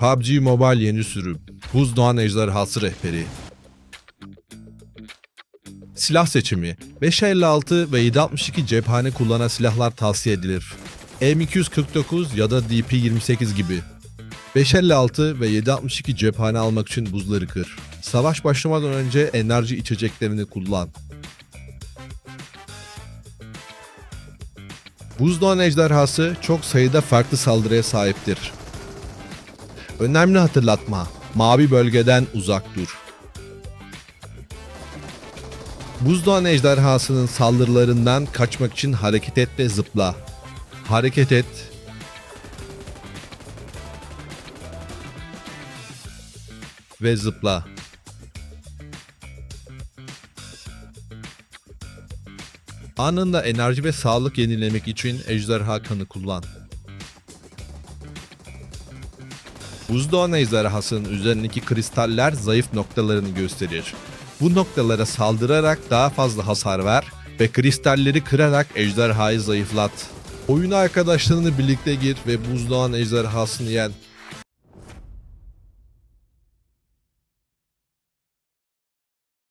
PUBG Mobile yeni sürüm. Buzdoğan Ejderhası Rehberi. Silah seçimi 556 ve 762 cephane kullanan silahlar tavsiye edilir. M249 ya da DP28 gibi. 556 ve 762 cephane almak için buzları kır. Savaş başlamadan önce enerji içeceklerini kullan. Buzdoğan ejderhası çok sayıda farklı saldırıya sahiptir. Önemli hatırlatma. Mavi bölgeden uzak dur. Buzdoğan ejderhasının saldırılarından kaçmak için hareket et ve zıpla. Hareket et. Ve zıpla. Anında enerji ve sağlık yenilemek için ejderha kanı kullan. Buzdoğan ejderhasının üzerindeki kristaller zayıf noktalarını gösterir. Bu noktalara saldırarak daha fazla hasar ver ve kristalleri kırarak ejderhayı zayıflat. Oyuna arkadaşlarını birlikte gir ve buzdoğan ejderhasını yen.